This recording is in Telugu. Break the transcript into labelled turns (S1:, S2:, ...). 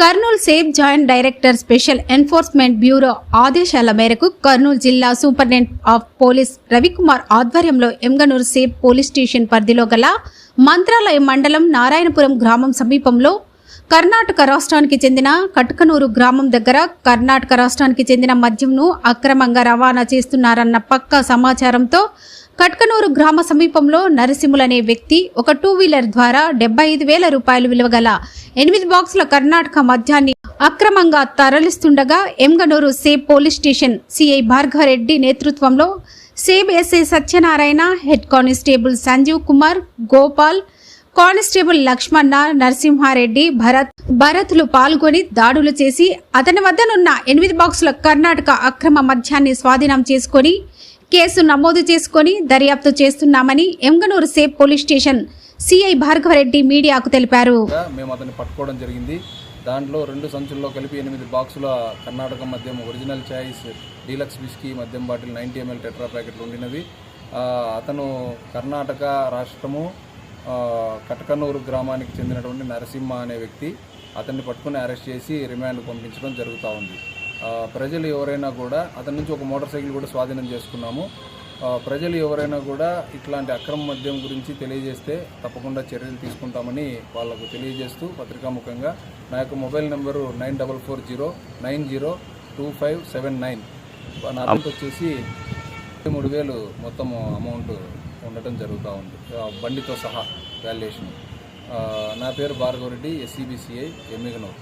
S1: Kurnool SEB joint director special enforcement bureau ఆదేశాల మేరకు కర్నూలు జిల్లా సూపరింటెండెంట్ ఆఫ్ పోలీస్ రవికుమార్ ఆధ్వర్యంలో ఎంగనూరు సేఫ్ పోలీస్ స్టేషన్ పరిధిలో గల మంత్రాలయ మండలం నారాయణపురం గ్రామం సమీపంలో కర్ణాటక రాష్ట్రానికి చెందిన కట్కనూరు గ్రామం దగ్గర కర్ణాటక రాష్ట్రానికి చెందిన మద్యంను అక్రమంగా రవాణా చేస్తున్నారన్న పక్కా సమాచారంతో కట్కనూరు గ్రామ సమీపంలో నరసింహులనే వ్యక్తి ఒక టూ వీలర్ ద్వారా డెబ్బై ఐదు వేల రూపాయలు విలువగల ఎనిమిది బాక్సుల కర్ణాటక మద్యాన్ని అక్రమంగా తరలిస్తుండగా Yemmiganur SEB police station CI Bhargavareddy నేతృత్వంలో SEB SI Satyanarayana head constable Sanjeev Kumar Gopal constable Lakshmana Narasimhareddy Bharat భరత్లు పాల్గొని దాడులు చేసి అతని వద్దనున్న ఎనిమిది బాక్సుల కర్ణాటక అక్రమ మద్యాన్ని స్వాధీనం చేసుకొని కేసు నమోదు చేసుకొని దర్యాప్తు చేస్తున్నామని Yemmiganur SEB police station CI Bhargavareddy మీడియాకు తెలిపారు.
S2: మేము అతన్ని పట్టుకోవడం జరిగింది. దాంట్లో రెండు సంచుల్లో కలిపి ఎనిమిది బాక్సుల కర్ణాటక మద్యం ఒరిజినల్ చాయిస్ డీలక్స్ విస్కీ మద్యం బాటిల్ నైంటీ ఎంఎల్ టెట్రా ప్యాకెట్లు ఉండినవి. అతను కర్ణాటక రాష్ట్రము కటకనూరు గ్రామానికి చెందినటువంటి నరసింహ అనే వ్యక్తి అతన్ని పట్టుకుని అరెస్ట్ చేసి రిమాండ్ పంపించడం జరుగుతూ ఉంది. ప్రజలు ఎవరైనా కూడా అతని నుంచి ఒక మోటార్ సైకిల్ కూడా స్వాధీనం చేసుకున్నాము. ప్రజలు ఎవరైనా కూడా ఇట్లాంటి అక్రమ మద్యం గురించి తెలియజేస్తే తప్పకుండా చర్యలు తీసుకుంటామని వాళ్ళకు తెలియజేస్తూ పత్రికాముఖంగా నా యొక్క mobile number nine double four zero nine zero two five seven nine. నా అమౌంట్ వచ్చేసి మూడు వేలు మొత్తం అమౌంట్ ఉండటం జరుగుతూ ఉంది. బండితో సహా వాల్యుయేషన్. నా పేరు భార్గవరెడ్డి ఎస్సీబీసీఐ ఎమ్మిగనూరు.